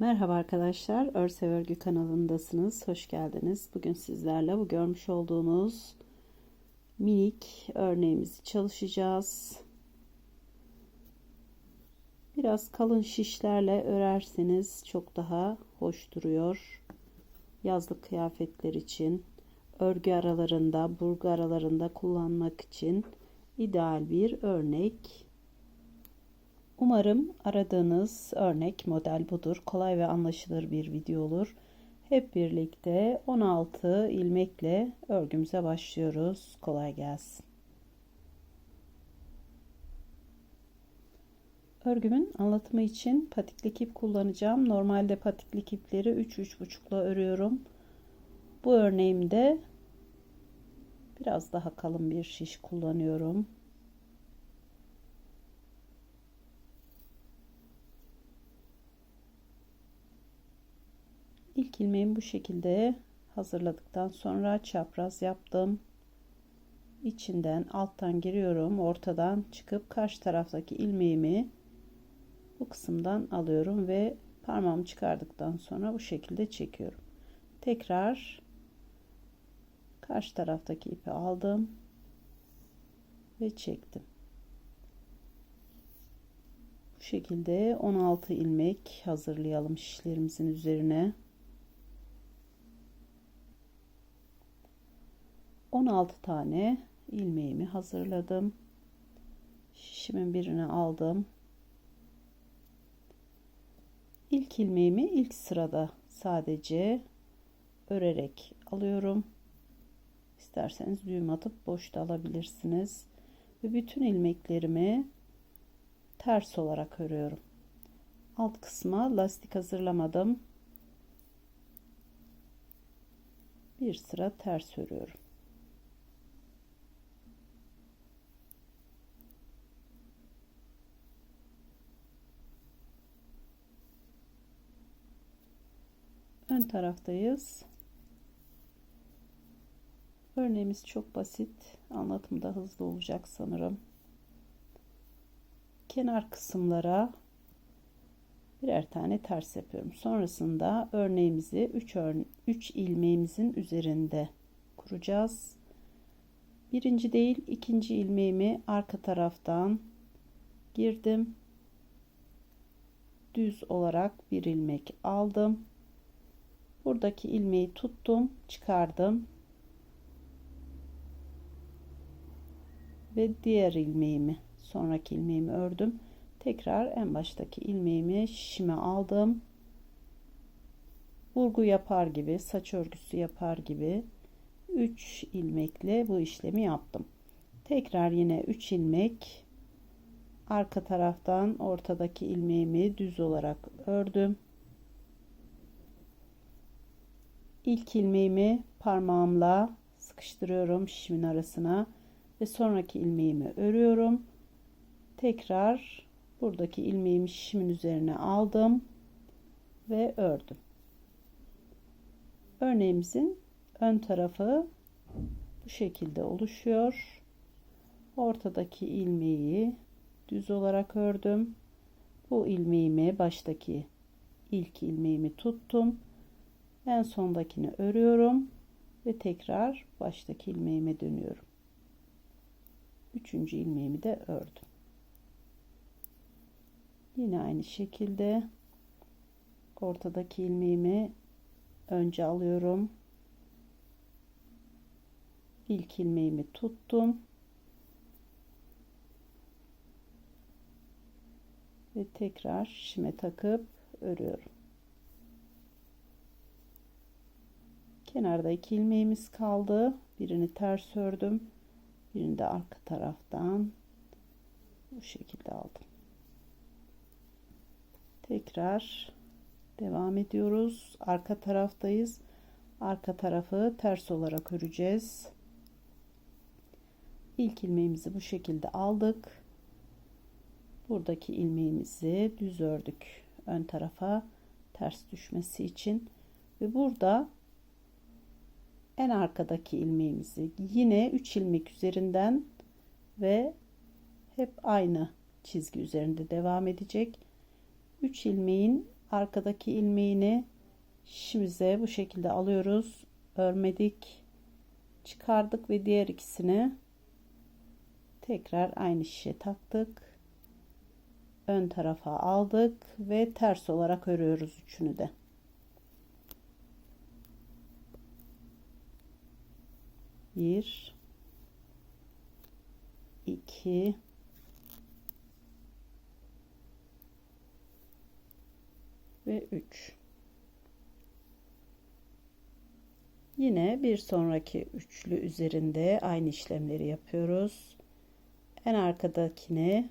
Merhaba arkadaşlar, Örse Örgü kanalındasınız. Hoş geldiniz. Bugün sizlerle bu görmüş olduğunuz minik örneğimizi çalışacağız. Biraz kalın şişlerle örerseniz çok daha hoş duruyor. Yazlık kıyafetler için, örgü aralarında, burgu aralarında kullanmak için ideal bir örnek. Umarım aradığınız örnek model budur. Kolay ve anlaşılır bir video olur. Hep birlikte 16 ilmekle örgümüze başlıyoruz. Kolay gelsin. Örgümün anlatımı için patikli ip kullanacağım. Normalde patikli ipleri 3-3,5 örüyorum. Bu örneğimde biraz daha kalın bir şiş kullanıyorum. İlk ilmeğimi bu şekilde hazırladıktan sonra çapraz yaptım. İçinden alttan giriyorum. Ortadan çıkıp karşı taraftaki ilmeğimi bu kısımdan alıyorum ve parmağımı çıkardıktan sonra bu şekilde çekiyorum. Tekrar karşı taraftaki ipi aldım ve çektim. Bu şekilde 16 ilmek hazırlayalım şişlerimizin üzerine. 16 tane ilmeğimi hazırladım. Şişimin birini aldım. İlk ilmeğimi ilk sırada sadece örerek alıyorum. İsterseniz düğüm atıp boşta alabilirsiniz. Ve bütün ilmeklerimi ters olarak örüyorum. Alt kısma lastik hazırlamadım. Bir sıra ters örüyorum. Ön taraftayız. Örneğimiz çok basit. Anlatımı da hızlı olacak sanırım. Kenar kısımlara birer tane ters yapıyorum. Sonrasında örneğimizi 3 örne 3 ilmeğimizin üzerinde kuracağız. Birinci değil, ikinci ilmeğimi arka taraftan girdim. Düz olarak bir ilmek aldım buradaki ilmeği tuttum çıkardım. Ve diğer ilmeğimi sonraki ilmeğimi ördüm. Tekrar en baştaki ilmeğimi şişime aldım. Burgu yapar gibi saç örgüsü yapar gibi 3 ilmekle bu işlemi yaptım. Tekrar yine 3 ilmek. Arka taraftan ortadaki ilmeğimi düz olarak ördüm ilk ilmeğimi parmağımla sıkıştırıyorum şişimin arasına ve sonraki ilmeğimi örüyorum. Tekrar buradaki ilmeğimi şişimin üzerine aldım ve ördüm. Örneğimizin ön tarafı bu şekilde oluşuyor. Ortadaki ilmeği düz olarak ördüm. Bu ilmeğimi baştaki ilk ilmeğimi tuttum en sondakini örüyorum ve tekrar baştaki ilmeğime dönüyorum. Üçüncü ilmeğimi de ördüm. Yine aynı şekilde ortadaki ilmeğimi önce alıyorum. İlk ilmeğimi tuttum. Ve tekrar şişime takıp örüyorum. Kenarda iki ilmeğimiz kaldı. Birini ters ördüm. Birini de arka taraftan bu şekilde aldım. Tekrar devam ediyoruz. Arka taraftayız. Arka tarafı ters olarak öreceğiz. İlk ilmeğimizi bu şekilde aldık. Buradaki ilmeğimizi düz ördük. Ön tarafa ters düşmesi için ve burada en arkadaki ilmeğimizi yine 3 ilmek üzerinden ve hep aynı çizgi üzerinde devam edecek 3 ilmeğin arkadaki ilmeğini şişimize bu şekilde alıyoruz. Örmedik. Çıkardık ve diğer ikisini tekrar aynı şişe taktık. Ön tarafa aldık ve ters olarak örüyoruz üçünü de. Bir, iki, ve 3. Yine bir sonraki üçlü üzerinde aynı işlemleri yapıyoruz. En arkadakini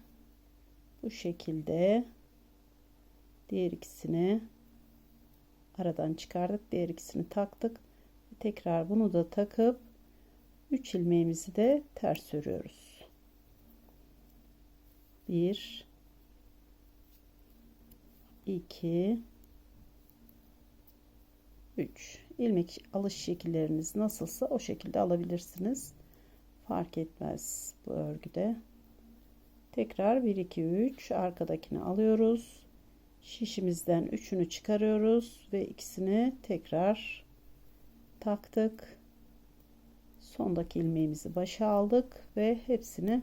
bu şekilde diğer ikisini aradan çıkardık. Diğer ikisini taktık. Tekrar bunu da takıp 3 ilmeğimizi de ters örüyoruz. 1 2 3 ilmek alış şekilleriniz nasılsa o şekilde alabilirsiniz. Fark etmez bu örgüde. Tekrar 1 2 3 arkadakini alıyoruz. Şişimizden üçünü çıkarıyoruz ve ikisini tekrar taktık sondaki ilmeğimizi başa aldık ve hepsini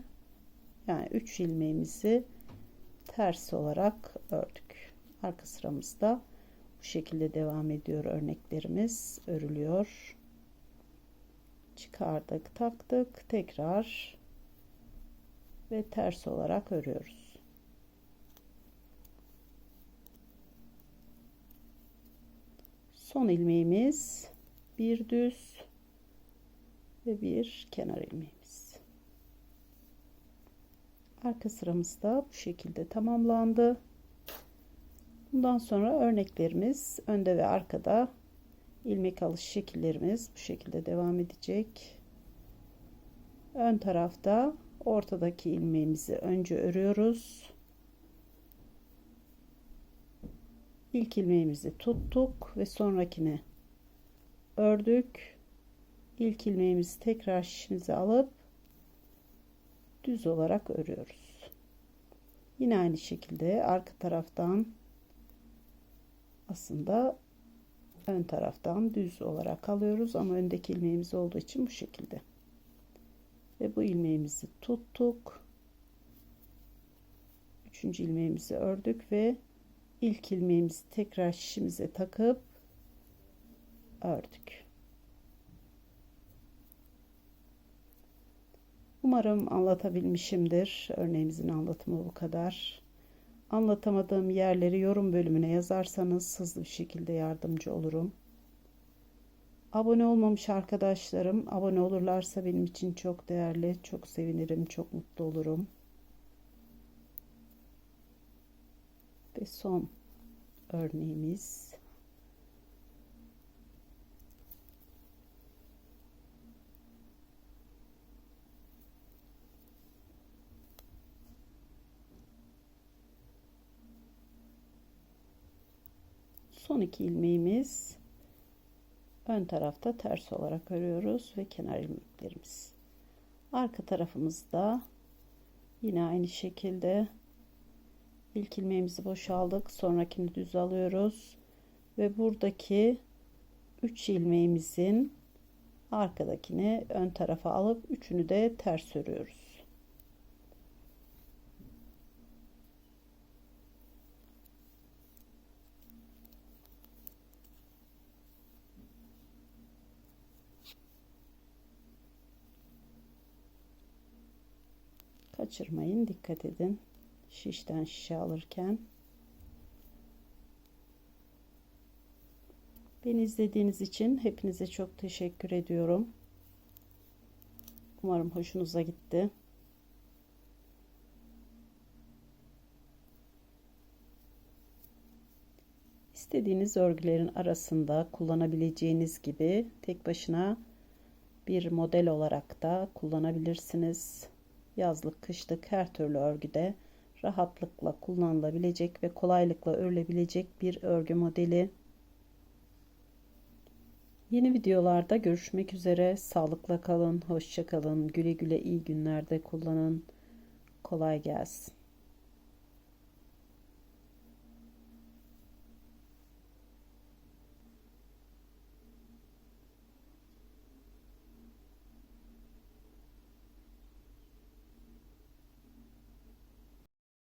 yani 3 ilmeğimizi ters olarak ördük. Arka sıramızda bu şekilde devam ediyor örneklerimiz. Örülüyor. Çıkardık taktık tekrar ve ters olarak örüyoruz. Son ilmeğimiz bir düz ve bir kenar ilmeğimiz arka sıramızda bu şekilde tamamlandı Bundan sonra örneklerimiz önde ve arkada ilmek alış şekillerimiz bu şekilde devam edecek. Ön tarafta ortadaki ilmeğimizi önce örüyoruz. İlk ilmeğimizi tuttuk ve sonrakini ördük. İlk ilmeğimizi tekrar şişimize alıp düz olarak örüyoruz. Yine aynı şekilde arka taraftan aslında ön taraftan düz olarak alıyoruz ama öndeki ilmeğimiz olduğu için bu şekilde. Ve bu ilmeğimizi tuttuk. Üçüncü ilmeğimizi ördük ve ilk ilmeğimizi tekrar şişimize takıp ördük Umarım anlatabilmişimdir. Örneğimizin anlatımı bu kadar. Anlatamadığım yerleri yorum bölümüne yazarsanız hızlı bir şekilde yardımcı olurum. Abone olmamış arkadaşlarım abone olurlarsa benim için çok değerli, çok sevinirim, çok mutlu olurum. Ve son örneğimiz son iki ilmeğimiz ön tarafta ters olarak örüyoruz ve kenar ilmeklerimiz. Arka tarafımızda yine aynı şekilde ilk ilmeğimizi boşaldık sonrakini düz alıyoruz ve buradaki 3 ilmeğimizin arkadakini ön tarafa alıp üçünü de ters örüyoruz kaçırmayın. Dikkat edin. Şişten şişe alırken. Beni izlediğiniz için hepinize çok teşekkür ediyorum. Umarım hoşunuza gitti. İstediğiniz örgülerin arasında kullanabileceğiniz gibi tek başına bir model olarak da kullanabilirsiniz yazlık, kışlık her türlü örgüde rahatlıkla kullanılabilecek ve kolaylıkla örülebilecek bir örgü modeli. Yeni videolarda görüşmek üzere. Sağlıkla kalın, hoşça kalın. Güle güle iyi günlerde kullanın. Kolay gelsin.